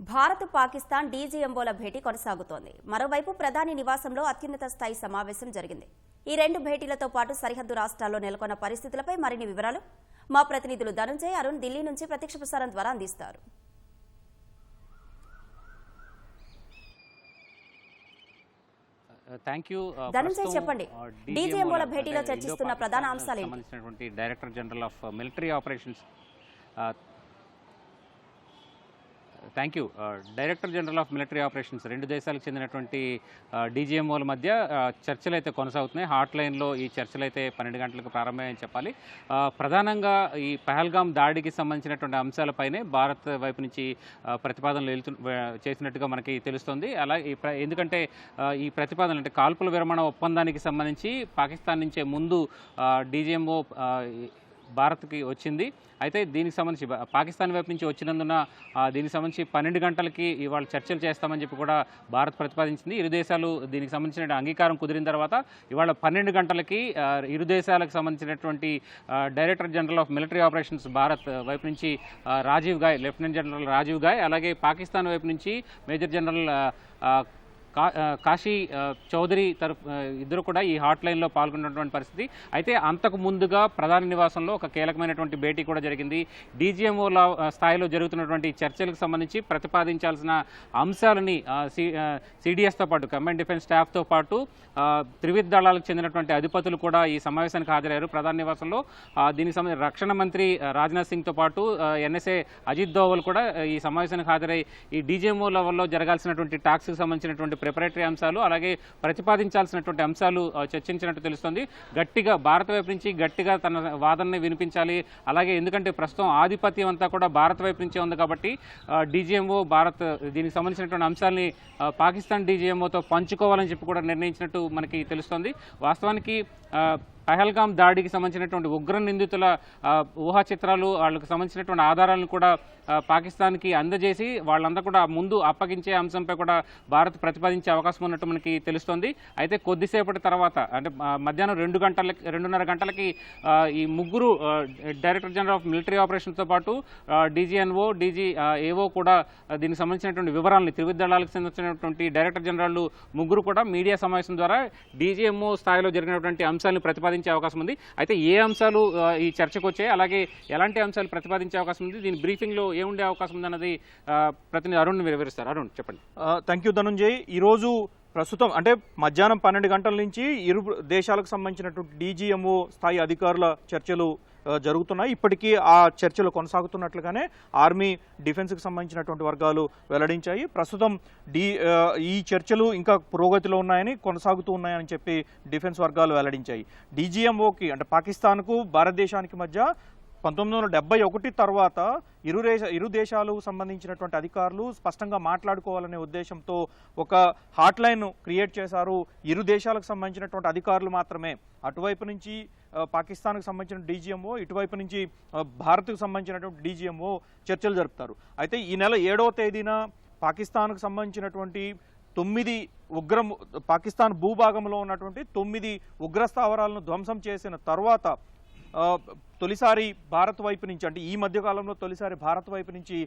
భారత్ పాకిస్తాన్ డీజీఎంఓల భేటీ కొనసాగుతోంది మరోవైపు ప్రధాని నివాసంలో అత్యున్నత స్థాయి సమావేశం జరిగింది ఈ రెండు భేటీలతో పాటు సరిహద్దు రాష్ట్రాల్లో నెలకొన్న పరిస్థితులపై మరిన్ని వివరాలు మా ప్రతినిధులు ధనుంజయ్ అరుణ్ ఢిల్లీ నుంచి ప్రత్యక్ష ప్రసారం ద్వారా అందిస్తారు థ్యాంక్ యూ ధనంజయ్ చెప్పండి. DGMO ల భేటీలో చర్చిస్తున్న ప్రధాన? సంబంధించినటువంటి director general of military operations thank you. Director general of military operations రెండు దేశాలకు చెందినటువంటి డీజీఎంఓల మధ్య చర్చలు అయితే కొనసాగుతున్నాయి. హాట్ లైన్లో ఈ చర్చలు అయితే పన్నెండు గంటలకు ప్రారంభమని చెప్పాలి. ప్రధానంగా ఈ పహల్గాం దాడికి సంబంధించినటువంటి అంశాలపైనే భారత్ వైపు నుంచి ప్రతిపాదనలు వెళ్తు చేసినట్టుగా మనకి తెలుస్తుంది. అలా ఎందుకంటే ఈ ప్రతిపాదనలు అంటే కాల్పుల విరమణ ఒప్పందానికి సంబంధించి పాకిస్తాన్ నుంచే ముందు డీజీఎంఓ భారత్కి వచ్చింది. అయితే దీనికి సంబంధించి పాకిస్తాన్ వైపు నుంచి వచ్చినందున దీనికి సంబంధించి పన్నెండు గంటలకి ఇవాళ చర్చలు చేస్తామని చెప్పి కూడా భారత్ ప్రతిపాదించింది. ఇరు దేశాలు దీనికి సంబంధించిన అంగీకారం కుదిరిన తర్వాత ఇవాళ పన్నెండు గంటలకి ఇరు దేశాలకు సంబంధించినటువంటి director general of military operations Bharat వైపు నుంచి రాజీవ్ గాయ్ లెఫ్టినెంట్ జనరల్ రాజీవ్ గాయ్ అలాగే పాకిస్తాన్ వైపు నుంచి మేజర్ జనరల్ కాశీ చౌదరి తరఫు ఇద్దరు కూడా ఈ హాట్ లైన్లో పాల్గొన్నటువంటి పరిస్థితి. అయితే అంతకు ముందుగా ప్రధాని నివాసంలో ఒక కీలకమైనటువంటి భేటీ కూడా జరిగింది. డీజీఎంఓల స్థాయిలో జరుగుతున్నటువంటి చర్చలకు సంబంధించి ప్రతిపాదించాల్సిన అంశాలని సిడిఎస్తో పాటు కమాండ్ డిఫెన్స్ స్టాఫ్తో పాటు త్రివిధ దళాలకు చెందినటువంటి అధిపతులు కూడా ఈ సమావేశానికి హాజరయ్యారు. ప్రధాని నివాసంలో దీనికి సంబంధించి రక్షణ మంత్రి రాజ్నాథ్ సింగ్తో పాటు ఎన్ఎస్ఏ అజిత్ దోవల్ కూడా ఈ సమావేశానికి హాజరై ఈ డీజీఎంఓ లెవెల్లో జరగాల్సినటువంటి టాక్స్కి సంబంధించినటువంటి ప్రిపరేటరీ అంశాలు అలాగే ప్రతిపాదించాల్సినటువంటి అంశాలు చర్చించినట్టు తెలుస్తుంది. గట్టిగా భారత వైపు నుంచి గట్టిగా తన వాదనని వినిపించాలి. అలాగే ఎందుకంటే ప్రస్తుతం ఆధిపత్యం అంతా కూడా భారత్ వైపు నుంచే ఉంది కాబట్టి డీజీఎంఓ భారత్ దీనికి సంబంధించినటువంటి అంశాలని పాకిస్తాన్ డీజీఎంఓతో పంచుకోవాలని చెప్పి కూడా నిర్ణయించినట్టు మనకి తెలుస్తుంది. వాస్తవానికి పహల్గాం దాడికి సంబంధించినటువంటి ఉగ్ర నిందితుల ఊహా చిత్రాలు వాళ్ళకు సంబంధించినటువంటి ఆధారాలను కూడా పాకిస్తాన్కి అందజేసి వాళ్ళంతా కూడా ముందు అప్పగించే అంశంపై కూడా భారత్ ప్రతిపాదించే అవకాశం ఉన్నట్టు మనకి తెలుస్తోంది. అయితే కొద్దిసేపటి తర్వాత అంటే మధ్యాహ్నం రెండు గంటలకి రెండున్నర గంటలకి ఈ ముగ్గురు డైరెక్టర్ జనరల్ ఆఫ్ మిలిటరీ ఆపరేషన్స్తో పాటు డీజీఎన్ఓ డీజీ ఏవో కూడా దీనికి సంబంధించినటువంటి వివరాలని త్రివిధ దళాలకు సంబంధించినటువంటి డైరెక్టర్ జనరల్ ముగ్గురు కూడా మీడియా సమావేశం ద్వారా డీజీఎంఓ స్థాయిలో జరిగినటువంటి అంశాలను ప్రతిపాదించే అవకాశం ఉంది. అయితే ఏ అంశాలు ఈ చర్చకు వచ్చాయి? అలాగే ఎలాంటి అంశాలు ప్రతిపాదించే అవకాశం ఉంది? దీని బ్రీఫింగ్లో ఏముండే అవకాశం ఉంది అన్నది ప్రతినిధి అరుణ్ వివరిస్తారు. అరుణ్ చెప్పండి. Thank you Dhanunjay. ఈరోజు ప్రస్తుతం అంటే మధ్యాహ్నం పన్నెండు గంటల నుంచి ఇరు దేశాలకు సంబంధించినటువంటి డీజీఎంఓ స్థాయి అధికారుల చర్చలు జరుగుతున్నాయి. ఇప్పటికీ ఆ చర్చలు కొనసాగుతున్నట్లుగానే ఆర్మీ డిఫెన్స్కి సంబంధించినటువంటి వర్గాలు వెల్లడించాయి. ప్రస్తుతం డి ఈ చర్చలు ఇంకా పురోగతిలో ఉన్నాయని కొనసాగుతూ ఉన్నాయని చెప్పి డిఫెన్స్ వర్గాలు వెల్లడించాయి. డీజీఎంఓకి అంటే పాకిస్తాన్కు భారతదేశానికి మధ్య పంతొమ్మిది వందల డెబ్బై ఒకటి తర్వాత ఇరు దేశ ఇరు దేశాలు సంబంధించినటువంటి అధికారులు స్పష్టంగా మాట్లాడుకోవాలనే ఉద్దేశంతో ఒక హాట్ లైన్ క్రియేట్ చేశారు. ఇరు దేశాలకు సంబంధించినటువంటి అధికారులు మాత్రమే. అటువైపు నుంచి పాకిస్తాన్కు సంబంధించిన డీజీఎంఓ ఇటువైపు నుంచి భారత్కు సంబంధించినటువంటి డీజీఎంఓ చర్చలు జరుపుతారు. అయితే ఈ నెల ఏడవ తేదీన పాకిస్తాన్కు సంబంధించినటువంటి తొమ్మిది ఉగ్ర పాకిస్తాన్ భూభాగంలో ఉన్నటువంటి తొమ్మిది ఉగ్ర స్థావరాలను ధ్వంసం చేసిన తర్వాత తొలిసారి భారత్ వైపు నుంచి అంటే ఈ మధ్యకాలంలో తొలిసారి భారత్ వైపు నుంచి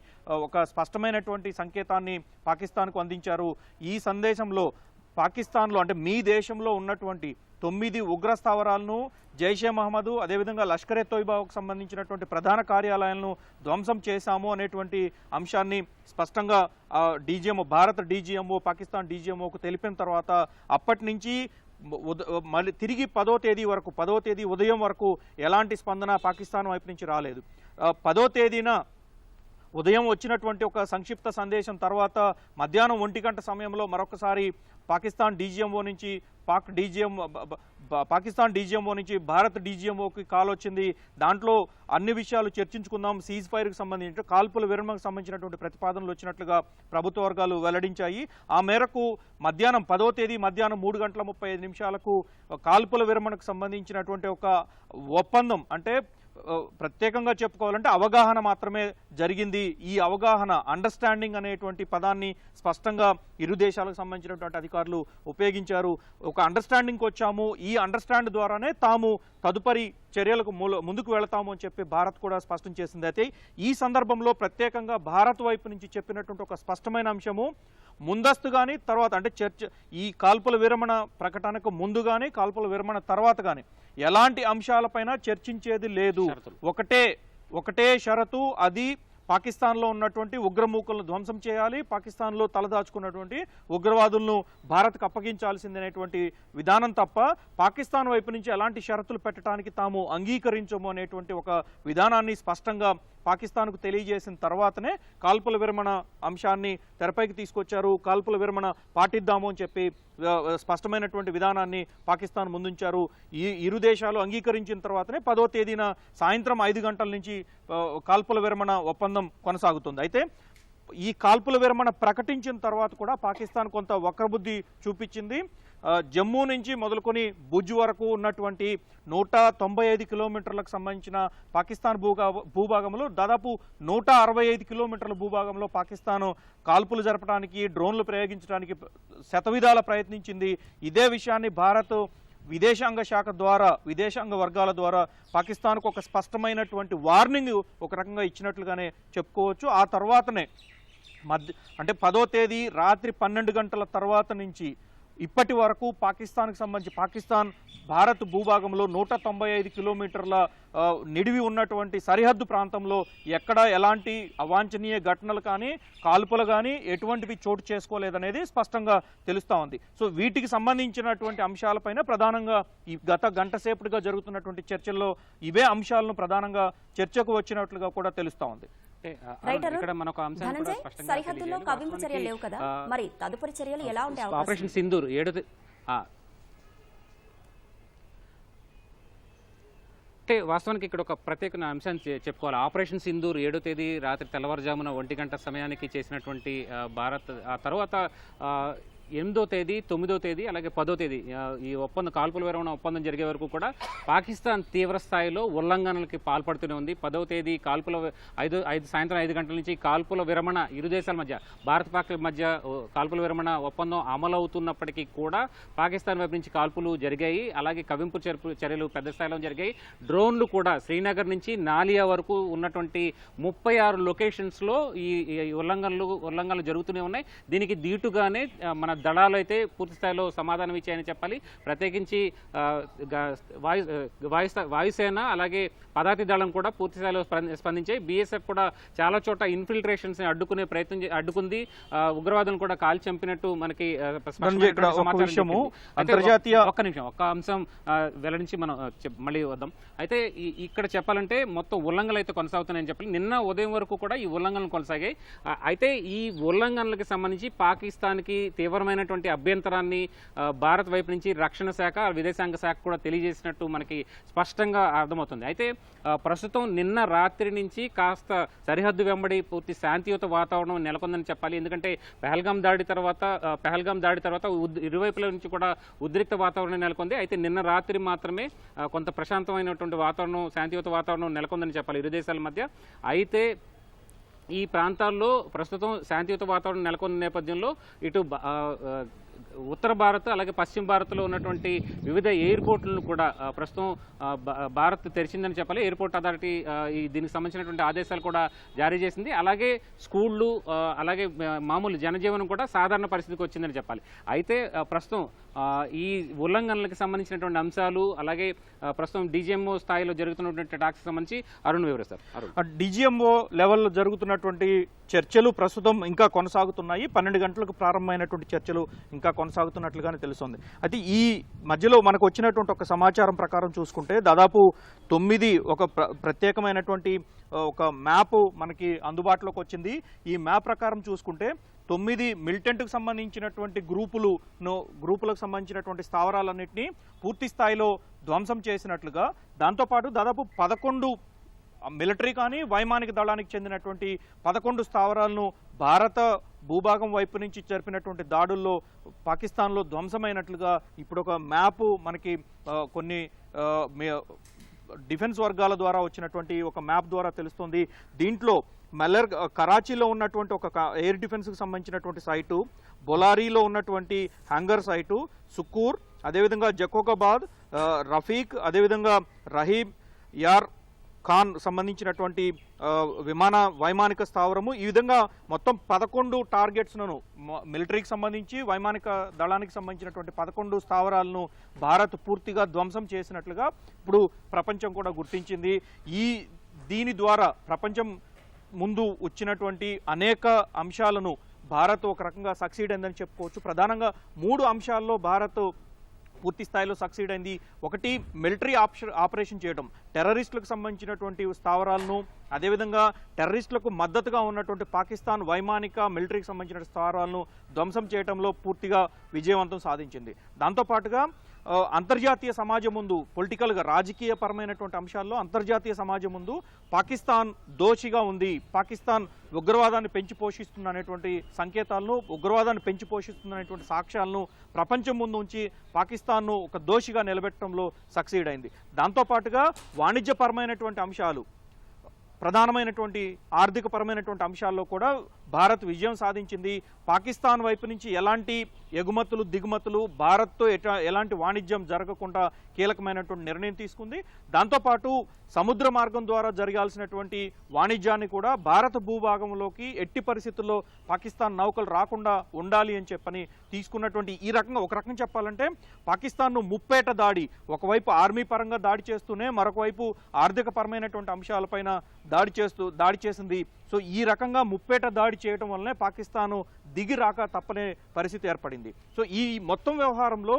ఒక స్పష్టమైనటువంటి సంకేతాన్ని పాకిస్తాన్కు అందించారు. ఈ సందేశంలో పాకిస్తాన్లో అంటే మీ దేశంలో ఉన్నటువంటి తొమ్మిది ఉగ్ర స్థావరాలను జైషే మహమ్మద్ అదేవిధంగా లష్కరే తోయిబాకు సంబంధించినటువంటి ప్రధాన కార్యాలయాలను ధ్వంసం చేశాము అనేటువంటి అంశాన్ని స్పష్టంగా డీజీఎంఓ భారత డీజీఎంఓ పాకిస్తాన్ డీజీఎంఓకు తెలిపిన తర్వాత అప్పటి నుంచి మళ్ళీ తిరిగి పదో తేదీ వరకు పదో తేదీ ఉదయం వరకు ఎలాంటి స్పందన పాకిస్తాన్ వైపు నుంచి రాలేదు. పదో తేదీన ఉదయం వచ్చినటువంటి ఒక సంక్షిప్త సందేశం తర్వాత మధ్యాహ్నం ఒంటి గంట సమయంలో మరొకసారి పాకిస్తాన్ డీజీఎంఓ నుంచి పాక్ డీజీఎం పాకిస్తాన్ డీజీఎంఓ నుంచి భారత్ డీజీఎంఓకి కాల్ వచ్చింది. దాంట్లో అన్ని విషయాలు చర్చించుకుందాం. సీజ్ ఫైర్కి సంబంధించి కాల్పుల విరమణకు సంబంధించినటువంటి ప్రతిపాదనలు వచ్చినట్లుగా ప్రభుత్వ వర్గాలు వెల్లడించాయి. ఆ మేరకు మధ్యాహ్నం పదో తేదీ మధ్యాహ్నం మూడు గంటల ముప్పై ఐదు నిమిషాలకు కాల్పుల విరమణకు సంబంధించినటువంటి ఒక ఒప్పందం అంటే ప్రత్యేకంగా చెప్పుకోవాలంటే అవగాహన మాత్రమే జరిగింది. ఈ అవగాహన అండర్స్టాండింగ్ అనేటువంటి పదాన్ని స్పష్టంగా ఇరు దేశాలకు సంబంధించినటువంటి అధికారులు ఉపయోగించారు. ఒక అండర్స్టాండింగ్కి వచ్చాము. ఈ అండర్స్టాండ్ ద్వారానే తాము తదుపరి చర్యలకు ముందుకు వెళతాము అని చెప్పి భారత్ కూడా స్పష్టం చేసింది. అయితే ఈ సందర్భంలో ప్రత్యేకంగా భారత్ వైపు నుంచి చెప్పినటువంటి ఒక స్పష్టమైన అంశము ముందస్తు కానీ తర్వాత అంటే చర్చ ఈ కాల్పుల విరమణ ప్రకటనకు ముందు కానీ కాల్పుల విరమణ తర్వాత కానీ ఎలాంటి అంశాలపైన చర్చించేది లేదు. ఒకటే ఒకటే షరతు అది పాకిస్తాన్లో ఉన్నటువంటి ఉగ్రమూకలను ధ్వంసం చేయాలి పాకిస్తాన్లో తలదాచుకున్నటువంటి ఉగ్రవాదులను భారత్కు అప్పగించాల్సిందనేటువంటి విధానం తప్ప పాకిస్తాన్ వైపు నుంచి ఎలాంటి షరతులు పెట్టడానికి తాము అంగీకరించము అనేటువంటి ఒక విధానాన్ని స్పష్టంగా పాకిస్తాన్కు తెలియజేసిన తర్వాతనే కాల్పుల విరమణ అంశాన్ని తెరపైకి తీసుకొచ్చారు. కాల్పుల విరమణ పాటిద్దాము అని చెప్పి స్పష్టమైనటువంటి విధానాన్ని పాకిస్తాన్ ముందుంచారు. ఈ ఇరు దేశాలు అంగీకరించిన తర్వాతనే పదో తేదీన సాయంత్రం ఐదు గంటల నుంచి కాల్పుల విరమణ ఒప్పందం కొనసాగుతుంది. అయితే ఈ కాల్పుల విరమణ ప్రకటించిన తర్వాత కూడా పాకిస్తాన్ కొంత వక్రబుద్ధి చూపించింది. జమ్మూ నుంచి మొదలుకొని భుజ్ వరకు ఉన్నటువంటి నూట తొంభై ఐదు కిలోమీటర్లకు సంబంధించిన పాకిస్తాన్ భూగా భూభాగంలో దాదాపు నూట అరవై ఐదు కిలోమీటర్ల భూభాగంలో పాకిస్తాన్ కాల్పులు జరపడానికి డ్రోన్లు ప్రయోగించడానికి శతవిధాల ప్రయత్నించింది. ఇదే విషయాన్ని భారత్ విదేశాంగ శాఖ ద్వారా విదేశాంగ వర్గాల ద్వారా పాకిస్తాన్కు ఒక స్పష్టమైనటువంటి వార్నింగ్ ఒక రకంగా ఇచ్చినట్లుగానే చెప్పుకోవచ్చు. ఆ తర్వాతనే మధ్య అంటే పదో తేదీ రాత్రి పన్నెండు గంటల తర్వాత నుంచి ఇప్పటి వరకు పాకిస్తాన్కి సంబంధించి పాకిస్తాన్ భారత్ భూభాగంలో నూట తొంభై ఐదు కిలోమీటర్ల నిడివి ఉన్నటువంటి సరిహద్దు ప్రాంతంలో ఎక్కడ ఎలాంటి అవాంఛనీయ ఘటనలు కానీ కాల్పులు కానీ ఎటువంటివి చోటు చేసుకోలేదనేది స్పష్టంగా తెలుస్తూ ఉంది. సో వీటికి సంబంధించినటువంటి అంశాలపైన ప్రధానంగా ఈ గత గంట సేపటిగా జరుగుతున్నటువంటి చర్చల్లో ఇవే అంశాలను ప్రధానంగా చర్చకు వచ్చినట్లుగా కూడా తెలుస్తూ ఉంది. ఇక్కడ మనకు సరిహద్దుల్లో. కవింపు చర్యలు లేవు కదా మరి తదుపరి చర్యలు ఎలా అవకాశం ఆపరేషన్ సింధూర్ ఏడు. అంటే వాస్తవానికి ఇక్కడ ఒక ప్రత్యేక అంశాన్ని చెప్పుకోవాలి ఆపరేషన్ సింధూర్ ఏడో తేదీ రాత్రి తెల్లవారుజామున ఒంటి గంట సమయానికి చేసినటువంటి భారత్ ఆ తర్వాత ఎనిమిదో తేదీ తొమ్మిదో తేదీ అలాగే పదో తేదీ. ఈ ఒప్పందం కాల్పుల విరమణ ఒప్పందం జరిగే వరకు కూడా పాకిస్తాన్ తీవ్ర స్థాయిలో ఉల్లంఘనలకి పాల్పడుతూనే ఉంది. పదో తేదీ కాల్పుల ఐదు ఐదు సాయంత్రం ఐదు గంటల నుంచి కాల్పుల విరమణ ఇరు దేశాల మధ్య భారత్ పాక్ మధ్య కాల్పుల విరమణ ఒప్పందం అమలవుతున్నప్పటికీ కూడా పాకిస్తాన్ వైపు నుంచి కాల్పులు జరిగాయి. అలాగే కవింపు చెరుపు చర్యలు పెద్ద స్థాయిలో జరిగాయి. డ్రోన్లు కూడా శ్రీనగర్ నుంచి నాలియా వరకు ఉన్నటువంటి ముప్పై ఆరు లొకేషన్స్లో ఈ ఉల్లంఘనలు ఉల్లంఘనలు జరుగుతూనే ఉన్నాయి. దీనికి దీటుగానే మన దళాలు అయితే పూర్తి స్థాయిలో సమాధానం ఇచ్చాయని చెప్పాలి. ప్రత్యేకించి వాయు వాయుసేన అలాగే పదాతి దళం కూడా పూర్తి స్థాయిలో స్పంద- స్పందించాయి బీఎస్ఎఫ్ కూడా చాలా చోట ఇన్ఫిల్ట్రేషన్స్ని అడ్డుకునే ప్రయత్నం అడ్డుకుంది. ఆ, ఉగ్రవాదులను కూడా కాల్ చంపినట్టు మనకి విషయము, అంతర్జాతీయ- ఒక్క నిమిషం ఒక్క అంశం వెల్లడించి మనం మళ్ళీ వద్దాం. అయితే ఇక్కడ చెప్పాలంటే మొత్తం ఉల్లంఘనలు అయితే కొనసాగుతున్నాయని చెప్పాలి. నిన్న ఉదయం వరకు కూడా ఈ ఉల్లంఘనలు కొనసాగాయి. అయితే ఈ ఉల్లంఘనలకు సంబంధించి పాకిస్తాన్కి తీవ్రమైనటువంటి అభ్యంతరాన్ని భారత్ వైపు నుంచి రక్షణ శాఖ విదేశాంగ శాఖ కూడా తెలియజేసినట్టు మనకి స్పష్టంగా అర్థమవుతుంది. అయితే ప్రస్తుతం నిన్న రాత్రి నుంచి కాస్త సరిహద్దు వెంబడి పూర్తి శాంతియుత వాతావరణం నెలకొందని చెప్పాలి. ఎందుకంటే పెహల్గాం దాడి తర్వాత పెహల్గాం దాడి తర్వాత ఇరువైపుల నుంచి కూడా ఉద్రిక్త వాతావరణం నెలకొంది. అయితే నిన్న రాత్రి మాత్రమే కొంత ప్రశాంతమైనటువంటి వాతావరణం శాంతియుత వాతావరణం నెలకొందని చెప్పాలి ఇరు దేశాల మధ్య. అయితే ఈ ప్రాంతాల్లో ప్రస్తుతం శాంతియుత వాతావరణం నెలకొన్న నేపథ్యంలో ఇటు బ- ఉత్తర భారత్ అలాగే పశ్చిమ భారత్లో ఉన్నటువంటి వివిధ ఎయిర్పోర్ట్లను కూడా ప్రస్తుతం భా- భారత్ తెరిచిందని చెప్పాలి. ఎయిర్పోర్ట్ అథారిటీ ఈ దీనికి సంబంధించినటువంటి ఆదేశాలు కూడా జారీ చేసింది. అలాగే స్కూళ్ళు అలాగే మామూలు జనజీవనం కూడా సాధారణ పరిస్థితికి వచ్చిందని చెప్పాలి. అయితే ప్రస్తుతం ఈ ఉల్లంఘనలకు సంబంధించినటువంటి అంశాలు అలాగే ప్రస్తుతం డిజిఎంఓ స్థాయిలో జరుగుతున్నటువంటి టాక్స్ సంబంధించి అరుణ్ వివరిస్తారు. డిజిఎంఓ లెవెల్లో జరుగుతున్నటువంటి చర్చలు ప్రస్తుతం ఇంకా కొనసాగుతున్నాయి. పన్నెండు గంటలకు ప్రారంభమైనటువంటి చర్చలు ఇంకా కొనసాగుతున్నట్లుగానే తెలుస్తుంది. అయితే ఈ మధ్యలో మనకు వచ్చినటువంటి ఒక సమాచారం ప్రకారం చూసుకుంటే దాదాపు తొమ్మిది ఒక ప్ర- ప్రత్యేకమైనటువంటి ఒక మ్యాప్ మనకి అందుబాటులోకి వచ్చింది. ఈ మ్యాప్ ప్రకారం చూసుకుంటే తొమ్మిది మిలిటెంట్కు సంబంధించినటువంటి గ్రూపులు గ్రూపులకు సంబంధించినటువంటి స్థావరాలన్నింటినీ పూర్తి స్థాయిలో ధ్వంసం చేసినట్లుగా దాంతోపాటు దాదాపు పదకొండు మిలిటరీ కానీ వైమానిక దళానికి చెందినటువంటి పదకొండు స్థావరాలను భారత భూభాగం వైపు నుంచి జరిపినటువంటి దాడుల్లో పాకిస్తాన్లో ధ్వంసమైనట్లుగా ఇప్పుడు ఒక మ్యాప్ మనకి కొన్ని డిఫెన్స్ వర్గాల ద్వారా వచ్చినటువంటి ఒక మ్యాప్ ద్వారా తెలుస్తుంది. దీంట్లో మలర్ కరాచీలో ఉన్నటువంటి ఒక ఎయిర్ డిఫెన్స్కి సంబంధించినటువంటి సైటు బొలారీలో ఉన్నటువంటి హ్యాంగర్ సైటు సుక్కూర్ అదేవిధంగా జకోకాబాద్ రఫీక్ అదేవిధంగా రహీబ్ యార్ ఖాన్ సంబంధించినటువంటి విమాన వైమానిక స్థావరము. ఈ విధంగా మొత్తం పదకొండు టార్గెట్స్ను మిలిటరీకి సంబంధించి వైమానిక దళానికి సంబంధించినటువంటి పదకొండు స్థావరాలను భారత్ పూర్తిగా ధ్వంసం చేసినట్లుగా ఇప్పుడు ప్రపంచం కూడా గుర్తించింది. ఈ దీని ద్వారా ప్రపంచం ముందు వచ్చినటువంటి అనేక అంశాలను భారత్ ఒక రకంగా సక్సీడ్ అయిందని చెప్పుకోవచ్చు. ప్రధానంగా మూడు అంశాల్లో భారత్ పూర్తి స్థాయిలో సక్సీడ్ అయింది. ఒకటి మిలిటరీ ఆప్షన్ ఆపరేషన్ చేయడం. టెర్రరిస్టులకు సంబంధించినటువంటి స్థావరాలను అదేవిధంగా టెర్రరిస్టులకు మద్దతుగా ఉన్నటువంటి పాకిస్తాన్ వైమానిక మిలిటరీకి సంబంధించిన స్థావరాలను ధ్వంసం చేయడంలో పూర్తిగా విజయవంతం సాధించింది. దాంతోపాటుగా అంతర్జాతీయ సమాజం ముందు పొలిటికల్గా రాజకీయపరమైనటువంటి అంశాల్లో అంతర్జాతీయ సమాజం ముందు పాకిస్తాన్ దోషిగా ఉంది. పాకిస్తాన్ ఉగ్రవాదాన్ని పెంచి పోషిస్తుంది అనేటువంటి సంకేతాలను ఉగ్రవాదాన్ని పెంచి పోషిస్తుంది అనేటువంటి సాక్ష్యాలను ప్రపంచం ముందు ఉంచి పాకిస్తాన్ను ఒక దోషిగా నిలబెట్టడంలో సక్సీడ్ అయింది. దాంతోపాటుగా వాణిజ్యపరమైనటువంటి అంశాలు ప్రధానమైనటువంటి ఆర్థికపరమైనటువంటి అంశాల్లో కూడా భారత్ విజయం సాధించింది. పాకిస్తాన్ వైపు నుంచి ఎలాంటి ఎగుమతులు దిగుమతులు భారత్తో ఎట ఎలాంటి వాణిజ్యం జరగకుండా కీలకమైనటువంటి నిర్ణయం తీసుకుంది. దాంతోపాటు సముద్ర మార్గం ద్వారా జరగాల్సినటువంటి వాణిజ్యాన్ని కూడా భారత భూభాగంలోకి ఎట్టి పరిస్థితుల్లో పాకిస్తాన్ నౌకలు రాకుండా ఉండాలి అని చెప్పని తీసుకున్నటువంటి ఈ రకంగా ఒక రకం చెప్పాలంటే పాకిస్తాన్ను ముప్పేట దాడి ఒకవైపు ఆర్మీ పరంగా దాడి చేస్తూనే మరొకవైపు ఆర్థికపరమైనటువంటి ఆర్థిక పరమైనటువంటి అంశాలపైన దాడి చేస్తూ దాడి చేసింది. సో ఈ రకంగా ముప్పేట దాడి చేయడం వల్లనే పాకిస్తాను దిగి రాక తప్పనే పరిస్థితి ఏర్పడింది. సో ఈ మొత్తం వ్యవహారంలో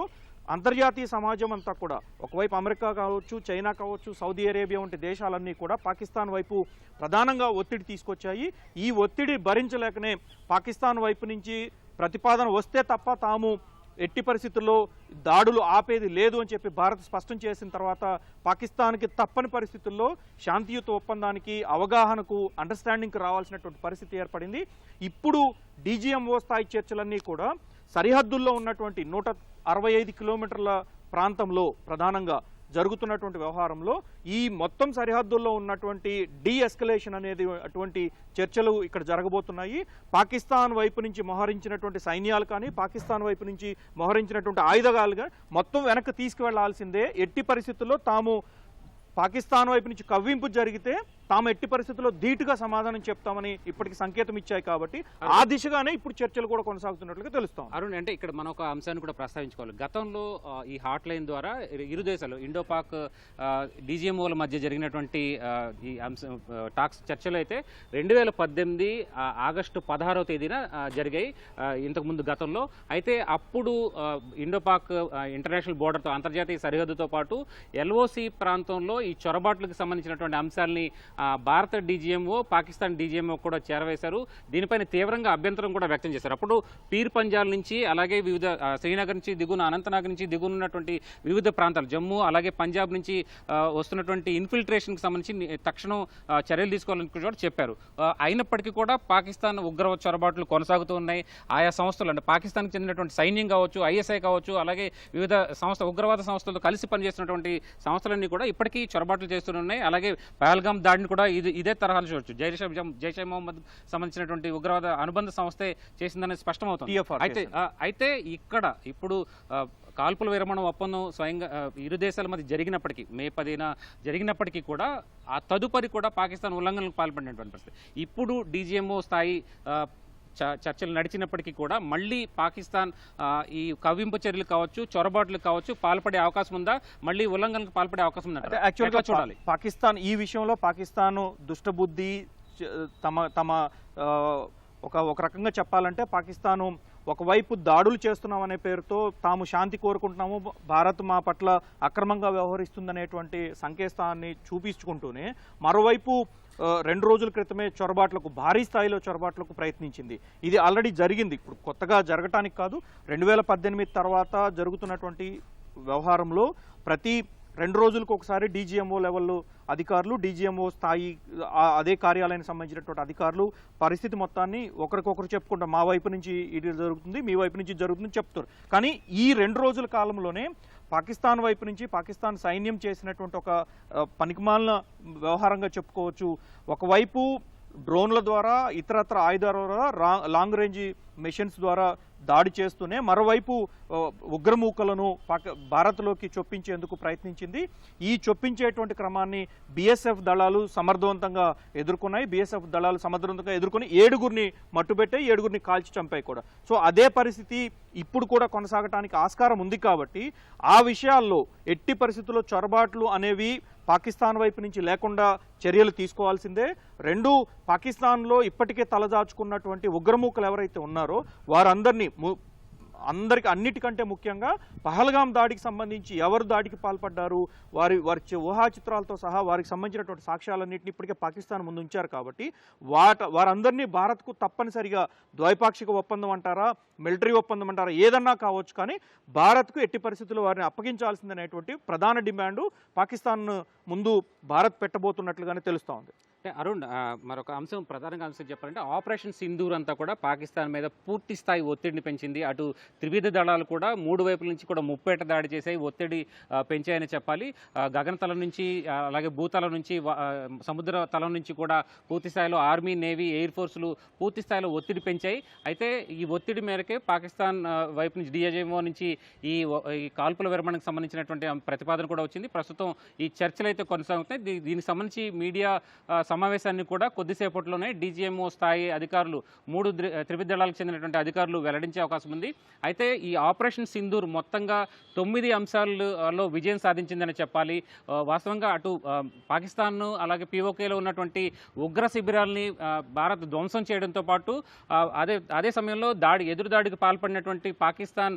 అంతర్జాతీయ సమాజం అంతా కూడా ఒకవైపు అమెరికా కావచ్చు చైనా కావచ్చు సౌదీ అరేబియా వంటి దేశాలన్నీ కూడా పాకిస్తాన్ వైపు ప్రధానంగా ఒత్తిడి తీసుకొచ్చాయి. ఈ ఒత్తిడి భరించలేకనే పాకిస్తాన్ వైపు నుంచి ప్రతిపాదన వస్తే తప్ప తాము ఎట్టి పరిస్థితుల్లో దాడులు ఆపేది లేదు అని చెప్పి భారత్ స్పష్టం చేసిన తర్వాత పాకిస్తాన్కి తప్పని పరిస్థితుల్లో శాంతియుత ఒప్పందానికి అవగాహనకు అండర్స్టాండింగ్కి రావాల్సినటువంటి పరిస్థితి ఏర్పడింది. ఇప్పుడు డీజీఎంఓ స్థాయి చర్చలన్నీ కూడా సరిహద్దుల్లో ఉన్నటువంటి నూట అరవై ఐదు కిలోమీటర్ల ప్రాంతంలో ప్రధానంగా జరుగుతున్నటువంటి వ్యవహారంలో ఈ మొత్తం సరిహద్దుల్లో ఉన్నటువంటి డీఎస్కలేషన్ అనేది అటువంటి చర్చలు ఇక్కడ జరగబోతున్నాయి. పాకిస్తాన్ వైపు నుంచి మోహరించినటువంటి సైన్యాలు కానీ పాకిస్తాన్ వైపు నుంచి మోహరించినటువంటి ఆయుధగాలు కానీ మొత్తం వెనక్కి తీసుకువెళ్ళాల్సిందే. ఎట్టి పరిస్థితుల్లో తాము పాకిస్తాన్ వైపు నుంచి కవ్వింపు జరిగితే తాము ఎట్టి పరిస్థితుల్లో ధీటుగా సమాధానం చెప్తామని ఇప్పటికి సంకేతం ఇచ్చాయి కాబట్టి ఆ దిశగానే ఇప్పుడు చర్చలు కూడా కొనసాగుతున్నట్లుగా తెలుస్తాం అరుణ్ అంటే ఇక్కడ మనం ఒక అంశాన్ని కూడా ప్రస్తావించుకోవాలి. గతంలో ఈ హాట్ లైన్ ద్వారా ఇరు- దేశాలు ఇండో పాక్ డీజీఎంఓల మధ్య జరిగినటువంటి ఈ అంశం టాక్స్ చర్చలు అయితే రెండు వేల పద్దెనిమిది ఆగస్టు పదహారవ తేదీన జరిగాయి ఇంతకుముందు గతంలో. అయితే అప్పుడు ఇండో పాక్ ఇంటర్నేషనల్ బోర్డర్తో అంతర్జాతీయ సరిహద్దుతో పాటు ఎల్ఓసి ప్రాంతంలో ఈ చొరబాట్లకు సంబంధించినటువంటి అంశాలని భారత డీజీఎంఓ పాకిస్తాన్ డీజీఎంఓ కూడా చేరవేశారు. దీనిపైన తీవ్రంగా అభ్యంతరం కూడా వ్యక్తం చేశారు. అప్పుడు పీర్ పంజాల్ నుంచి అలాగే వివిధ శ్రీనగర్ నుంచి దిగున అనంతనాగ్ నుంచి దిగున ఉన్నటువంటి వివిధ ప్రాంతాలు జమ్మూ అలాగే పంజాబ్ నుంచి వస్తున్నటువంటి ఇన్ఫిల్ట్రేషన్కి సంబంధించి తక్షణం చర్యలు తీసుకోవాలని కూడా చెప్పారు. అయినప్పటికీ కూడా పాకిస్తాన్ ఉగ్ర చొరబాట్లు కొనసాగుతూ ఉన్నాయి. ఆయా సంస్థలు అంటే పాకిస్తాన్కి చెందినటువంటి సైన్యం కావచ్చు ఐఎస్ఐ కావచ్చు అలాగే వివిధ సంస్థ ఉగ్రవాద సంస్థలతో కలిసి పనిచేస్తున్నటువంటి సంస్థలన్నీ కూడా ఇప్పటికీ చొరబాట్లు చేస్తున్నాయి అలాగే పహల్గామ్ దాడిని కూడా ఇది ఇదే తరహాలో చూడొచ్చు. జైషే జైషే మొహమ్మద్ సంబంధించినటువంటి ఉగ్రవాద అనుబంధ సంస్థే చేసిందనేది స్పష్టమవుతుంది. అయితే అయితే ఇక్కడ ఇప్పుడు కాల్పుల విరమణ ఒప్పందం స్వయంగా ఇరు దేశాల మధ్య జరిగినప్పటికీ మే పదిన జరిగినప్పటికీ కూడా ఆ తదుపరి కూడా పాకిస్తాన్ ఉల్లంఘనలకు పాల్పడినటువంటి పరిస్థితి. ఇప్పుడు డీజీఎంఓ స్థాయి చర్చలు నడిచినప్పటికీ కూడా మళ్ళీ పాకిస్తాన్ ఈ కవ్వింపు చర్యలు కావచ్చు చొరబాట్లు కావచ్చు పాల్పడే అవకాశం ఉందా? మళ్ళీ ఉల్లంఘనకు పాల్పడే అవకాశం ఉందా యాక్చువల్గా చూడాలి? పాకిస్తాన్ ఈ విషయంలో పాకిస్తాన్ దుష్టబుద్ధి తమ తమ ఒక ఒక రకంగా చెప్పాలంటే పాకిస్తాను ఒకవైపు దాడులు చేస్తున్నామనే పేరుతో తాము శాంతి కోరుకుంటున్నాము భారత్ మా పట్ల అక్రమంగా వ్యవహరిస్తుందనేటువంటి సంకేతాన్ని చూపించుకుంటూనే మరోవైపు రెండు రోజుల క్రితమే చొరబాట్లకు భారీ స్థాయిలో చొరబాట్లకు ప్రయత్నించింది. ఇది ఆల్రెడీ జరిగింది. ఇప్పుడు కొత్తగా జరగటానికి కాదు రెండు వేల పద్దెనిమిది తర్వాత జరుగుతున్నటువంటి వ్యవహారంలో ప్రతి రెండు రోజులకు ఒకసారి డీజీఎంఓ లెవెల్లో అధికారులు డీజీఎంఓ స్థాయి అదే కార్యాలయానికి సంబంధించినటువంటి అధికారులు పరిస్థితి మొత్తాన్ని ఒకరికొకరు చెప్పుకుంటారు మా వైపు నుంచి ఇది జరుగుతుంది మీ వైపు నుంచి జరుగుతుంది చెప్తారు. కానీ ఈ రెండు రోజుల కాలంలోనే పాకిస్తాన్ వైపు నుంచి పాకిస్తాన్ సైన్యం చేసినటువంటి ఒక పనికిమాలిన వ్యవహారంగా చెప్పుకోవచ్చు. ఒకవైపు డ్రోన్ల ద్వారా ఇతరత్ర ఆయుధాల ద్వారా లాంగ్ రేంజ్ మిషన్స్ ద్వారా దాడి చేస్తూనే మరోవైపు ఉగ్రమూకలను పాక భారత్లోకి చొప్పించేందుకు ప్రయత్నించింది. ఈ చొప్పించేటువంటి క్రమాన్ని బీఎస్ఎఫ్ దళాలు సమర్థవంతంగా ఎదుర్కొన్నాయి. బీఎస్ఎఫ్ దళాలు సమర్థవంతంగా ఎదుర్కొని ఏడుగురిని మట్టుబెట్టాయి ఏడుగురిని కాల్చి చంపాయి కూడా. సో అదే పరిస్థితి ఇప్పుడు కూడా కొనసాగటానికి ఆస్కారం ఉంది కాబట్టి ఆ విషయాల్లో ఎట్టి పరిస్థితుల్లో చొరబాట్లు అనేవి పాకిస్తాన్ వైపు నుంచి లేకుండా చర్యలు తీసుకోవాల్సిందే. రెండు పాకిస్తాన్లో ఇప్పటికే తలదాచుకున్నటువంటి ఉగ్రమూకలు ఎవరైతే ఉన్నారో వారందరినీ అందరికి అన్నిటికంటే ముఖ్యంగా పహల్గాం దాడికి సంబంధించి ఎవరు దాడికి పాల్పడ్డారు వారి వారి ఊహాచిత్రాలతో ఊహా చిత్రాలతో సహా వారికి సంబంధించినటువంటి సాక్ష్యాలన్నింటినీ ఇప్పటికే పాకిస్తాన్ ముందు ఉంచారు కాబట్టి వాట వారందరినీ భారత్కు తప్పనిసరిగా ద్వైపాక్షిక ఒప్పందం అంటారా మిలిటరీ ఒప్పందం అంటారా ఏదన్నా కావచ్చు కానీ భారత్కు ఎట్టి పరిస్థితుల్లో వారిని అప్పగించాల్సిందనేటువంటి ప్రధాన డిమాండు పాకిస్తాన్ ముందు భారత్ పెట్టబోతున్నట్లుగానే తెలుస్తోంది అరుణ్ మరొక అంశం ప్రధానంగా అంశం చెప్పాలంటే ఆపరేషన్ సింధూర్ అంతా కూడా పాకిస్తాన్ మీద పూర్తి స్థాయి ఒత్తిడిని పెంచింది. అటు త్రివిధ దళాలు కూడా మూడు వైపుల నుంచి కూడా ముప్పేట దాడి చేసాయి ఒత్తిడి పెంచాయని చెప్పాలి. గగనతలం నుంచి అలాగే భూతలం నుంచి సముద్ర తలం నుంచి కూడా పూర్తి స్థాయిలో ఆర్మీ నేవీ ఎయిర్ ఫోర్సులు పూర్తి స్థాయిలో ఒత్తిడి పెంచాయి. అయితే ఈ ఒత్తిడి మేరకే పాకిస్తాన్ వైపు నుంచి డిఐజేమో నుంచి ఈ ఈ కాల్పుల విరమణకు సంబంధించినటువంటి ప్రతిపాదన కూడా వచ్చింది. ప్రస్తుతం ఈ చర్చలు అయితే కొనసాగుతున్నాయి దీనికి సంబంధించి మీడియా సమావేశాన్ని కూడా కొద్దిసేపట్లోనే డీజీఎంఓ స్థాయి అధికారులు మూడు ద్రి- త్రివిధ దళాలకు చెందినటువంటి అధికారులు వెల్లడించే అవకాశం ఉంది. అయితే ఈ ఆపరేషన్ సింధూర్ మొత్తంగా తొమ్మిది అంశాలలో విజయం సాధించిందని చెప్పాలి. వాస్తవంగా అటు పాకిస్తాన్ను అలాగే పీఓకేలో ఉన్నటువంటి ఉగ్ర శిబిరాల్ని భారత్ ధ్వంసం చేయడంతో పాటు అదే అదే సమయంలో దాడి ఎదురు దాడికి పాల్పడినటువంటి పాకిస్తాన్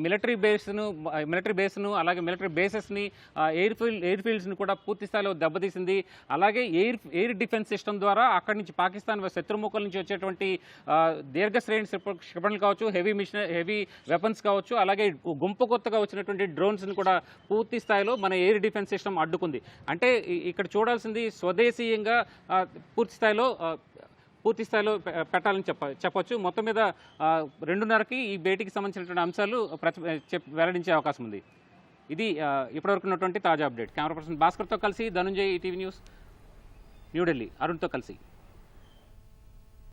మిలిటరీ బేస్ను మిలిటరీ బేస్ను అలాగే మిలిటరీ బేసెస్ని ఆ, ఎయిర్ ఫీల్డ్ ఎయిర్ ఫీల్డ్స్ని కూడా పూర్తి స్థాయిలో దెబ్బతీసింది. అలాగే air air air defence system ద్వారా అక్కడి నుంచి పాకిస్తాన్ శత్రుముఖుల నుంచి వచ్చేటువంటి దీర్ఘ శ్రేణి క్షిపణులు కావచ్చు హెవీ మిషన్ హెవీ వెపన్స్ కావచ్చు అలాగే గుంపు కొత్తగా వచ్చినటువంటి డ్రోన్స్ని కూడా పూర్తి స్థాయిలో మన ఎయిర్ డిఫెన్స్ సిస్టమ్ అడ్డుకుంది. అంటే ఇక్కడ చూడాల్సింది స్వదేశీయంగా పూర్తి స్థాయిలో పూర్తి స్థాయిలో పెట్టాలని చెప్ప చెప్పొచ్చు. మొత్తం మీద రెండున్నరకి ఈ భేటీకి సంబంధించినటువంటి అంశాలు వెల్లడించే అవకాశం ఉంది. ఇది ఇప్పటివరకు ఉన్నటువంటి తాజా అప్డేట్. కెమెరా పర్సన్ భాస్కర్తో కలిసి ధనుంజయ్ టీవీ న్యూస్ న్యూఢిల్లీ అరుణ్తో కలిసి.